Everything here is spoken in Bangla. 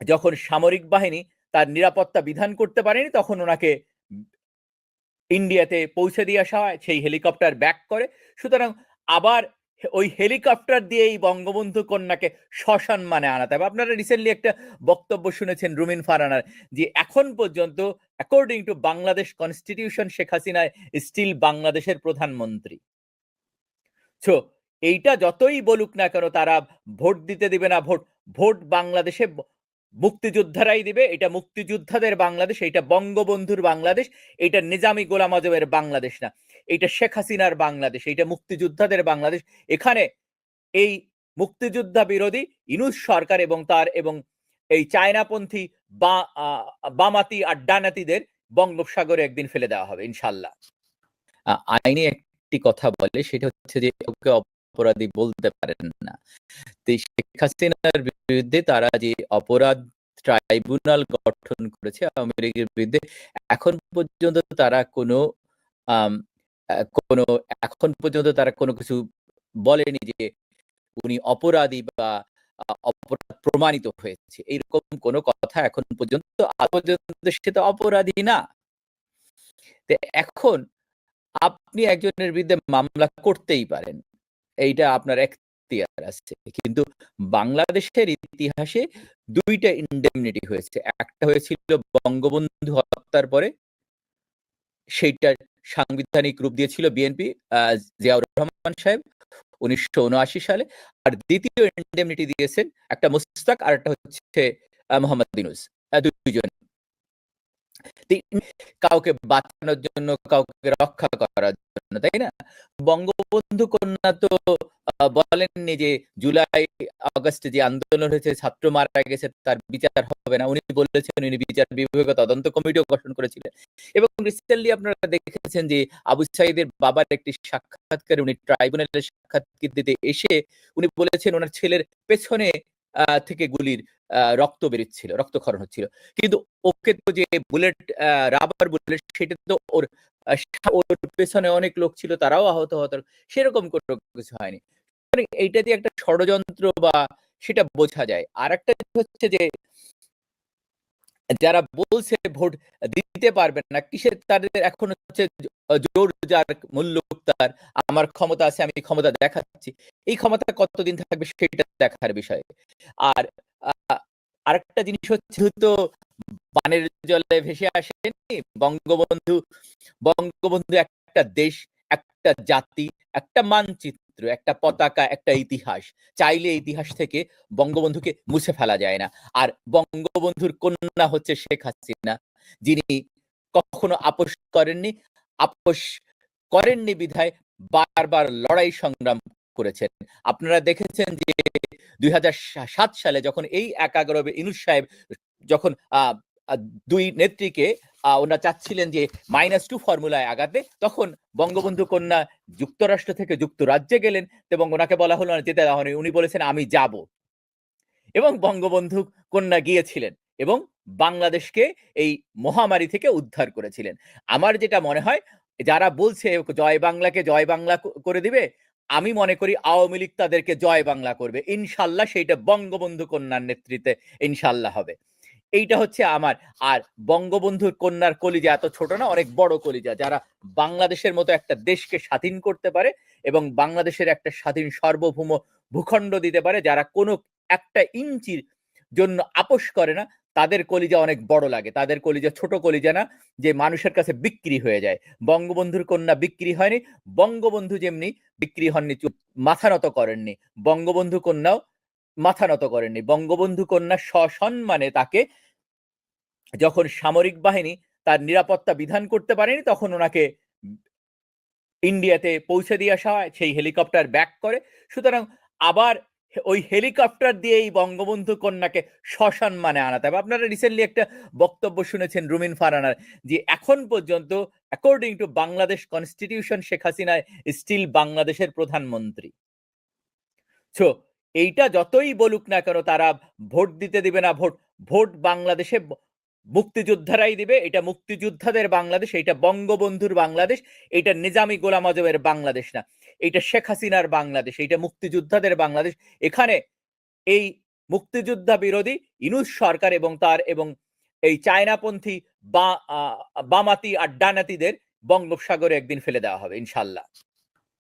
যখন সামরিক বাহিনী তার নিরাপত্তা বিধান করতে পারেনি, তখন ওনাকে ইন্ডিয়াতে পৌঁছে দিয়ে আসা হয়, সেই হেলিকপ্টার ব্যাক করে। সুতরাং আবার ওই হেলিকপ্টার দিয়ে এই বঙ্গবন্ধু কন্যাকে শ্মশান মানে আনাতে হবে। আপনারা রিসেন্টলি একটা বক্তব্য শুনেছেন রুমিন ফারানার, যে এখন পর্যন্ত according to Bangladesh constitution Sheikh Hasina still বাংলাদেশের প্রধানমন্ত্রী। সো এইটা যতই বলুক না কেন, তারা ভোট দিতে দিবে না, ভোট ভোট বাংলাদেশে মুক্তিযোদ্ধারাই দিবে, এটা মুক্তিযোদ্ধাদের বাংলাদেশ, এটা বঙ্গবন্ধুর বাংলাদেশ, এটা নিজামি গোলাম আজমের বাংলাদেশ না, এটা শেখ হাসিনার বাংলাদেশ, এটা মুক্তিযোদ্ধাদের বাংলাদেশ। এখানে এই মুক্তিযোদ্ধা বিরোধী ইনুস সরকার এবং তার এবং এই চায়নাপন্থী বা বামাতি আর ডানাতিদের বঙ্গোপসাগরে একদিন ফেলে দেওয়া হবে ইনশাল্লাহ আইনে একটি কথা বলে, সেটা হচ্ছে যে অপরাধী বলতে পারেন না। শেখ হাসিনার বিরুদ্ধে তারা যে অপরাধ ট্রাইব্যুনাল গঠন করেছে আওয়ামী লীগের বিরুদ্ধে, এখন পর্যন্ত তারা কোনো কোনো, এখন পর্যন্ত তারা কোনো কিছু বলেনি যে উনি অপরাধী বা অপরাধ প্রমাণিত হয়েছে। এইরকম কোনো কথা এখন পর্যন্ত পর্যন্ত সে তো অপরাধী না। এখন আপনি একজনের বিরুদ্ধে মামলা করতেই পারেন। এইটা আপনার এখতিয়ার আছে। কিন্তু বাংলাদেশের ইতিহাসে দুইটা ইন্ডেমনিটি হয়েছে। একটা হয়েছিল বঙ্গবন্ধু হত্যার পরে সেইটা সাংবিধানিক রূপ দিয়েছিল বিএনপি জিয়াউর রহমান সাহেব উনিশশো উনআশি সালে। আর দ্বিতীয় ইন্ডেমনিটি দিয়েছেন একটা মুস্তাক আর একটা হচ্ছে মোহাম্মদ দিনুস দুইজন। কাউকে বাঁচানোর জন্য, কাউকে রক্ষা করার জন্য, তাই না? বঙ্গবন্ধু কন্যা তো বলেননি যে জুলাই, আগস্টে যে আন্দোলন হয়েছে, ছাত্র মারা গেছে, তার বিচার হবে না। উনি বলেছেন, উনি বিচার বিভাগে তদন্ত কমিটিও গঠন করেছিলেন। এবং রিসেন্টলি আপনারা দেখেছেন যে আবু সাইদের বাবার একটি সাক্ষাৎকারে, উনি ট্রাইব্যুনালের সাক্ষাৎকার দিতে এসে উনি বলেছেন, ওনার ছেলের পেছনে থেকে গুলির রক্ত বেরোচ্ছিল, রক্তক্ষরণ হচ্ছিল। কিন্তু ওকে তো যে বুলেট রাবার বুলেট, সেটা তো ওর ওর পেছনে অনেক লোক ছিল, তারাও আহত হত সেরকম কোনো কিছু হয়নি। এইটা দিয়ে একটা ষড়যন্ত্র বা সেটা বোঝা যায়। আর একটা হচ্ছে যে যারা বলছে ভোট দিতে পারবেন না, কিসের তাদের এখন হচ্ছে জোর যার মূল্য তার, আমার ক্ষমতা আছে, আমি ক্ষমতা দেখাচ্ছি। এই ক্ষমতা কতদিন থাকবে সেটা দেখার বিষয়। আর আরেকটা জিনিস হচ্ছে তো বানের জলে ভেসে আসেনি, বঙ্গবন্ধু বঙ্গবন্ধু একটা দেশ, একটা জাতি, একটা মানচিত্র। একটা পতাকা, একটা ইতিহাস। চাইলে ইতিহাস থেকে বঙ্গবন্ধুকে মুছে ফেলা যায় না। আর বঙ্গবন্ধুর কন্যা হচ্ছে শেখ হাসিনা। যিনি কখনো আপোষ করেননি আপোষ করেননি বিধায় বারবার লড়াই সংগ্রাম করেছেন। আপনারা দেখেছেন যে দুই হাজার সাত সালে যখন এই একাগ্রবে ইনুস সাহেব যখন দুই নেত্রীকে ওনারা চাচ্ছিলেন যে মাইনাস টু ফর্মুলায় আগাতে। তখন বঙ্গবন্ধু কন্যা যুক্তরাষ্ট্র থেকে যুক্তরাজ্যে গেলেন এবং ওনাকে বলা হলো না, যেতে দেওয়া উনি বলেছেন, আমি যাব। এবং বঙ্গবন্ধু কন্যা গিয়েছিলেন এবং বাংলাদেশকে এই মহামারী থেকে উদ্ধার করেছিলেন। আমার যেটা মনে হয়, যারা বলছে, জয় বাংলাকে জয় বাংলা করে দিবে, আমি মনে করি আওয়ামী লীগ তাদেরকে জয় বাংলা করবে। ইনশাল্লাহ সেইটা বঙ্গবন্ধু কন্যার নেতৃত্বে ইনশাল্লাহ হবে। এইটা হচ্ছে আমার। আর বঙ্গবন্ধুর কন্যার কলিজা এত ছোট না, অনেক বড় কলিজা, যারা বাংলাদেশের মতো একটা দেশকে স্বাধীন করতে পারে এবং বাংলাদেশের একটা স্বাধীন সার্বভৌম ভূখণ্ড দিতে পারে, যারা কোনো একটা ইঞ্চির জন্য আপোষ করে না, তাদের কলিজা অনেক বড় লাগে। তাদের কলিজা ছোট কলিজা না, যে মানুষের কাছে বিক্রি হয়ে যায়। বঙ্গবন্ধুর কন্যা বিক্রি হয়নি, বঙ্গবন্ধু যেমনি বিক্রি হননি মাথা নত করেননি। বঙ্গবন্ধু কন্যাও মাথা নত করেননি। বঙ্গবন্ধু কন্যা সসম্মানে তাকে যখন সামরিক বাহিনী তার নিরাপত্তা বিধান করতে পারেনি, তখন ওনাকে ইন্ডিয়াতে পৌঁছে দিয়ে আসা হয়, সেই হেলিকপ্টার ব্যাক করে। সুতরাং আবার ওই হেলিকপ্টার দিয়ে এই বঙ্গবন্ধু কন্যাকে শ্মশান মানে আনাতে হবে। আপনারা রিসেন্টলি একটা বক্তব্য শুনেছেন রুমিন ফারানার, যে এখন পর্যন্ত according to Bangladesh constitution Sheikh Hasina still বাংলাদেশের প্রধানমন্ত্রী। সো এইটা যতই বলুক না কেন, তারা ভোট দিতে দিবে না, ভোট ভোট বাংলাদেশে মুক্তিযোদ্ধারাই দিবে, এটা মুক্তিযোদ্ধাদের বাংলাদেশ, এটা বঙ্গবন্ধুর বাংলাদেশ, এটা নিজামী গোলাম আজমের বাংলাদেশ না, এটা শেখ হাসিনার বাংলাদেশ, এটা মুক্তিযোদ্ধাদের বাংলাদেশ। এখানে এই মুক্তিযোদ্ধা বিরোধী ইনুস সরকার এবং তার এবং এই চায়নাপন্থী বা বামাতি আর ডানাতিদের বঙ্গোপসাগরে একদিন ফেলে দেওয়া হবে ইনশাল্লাহ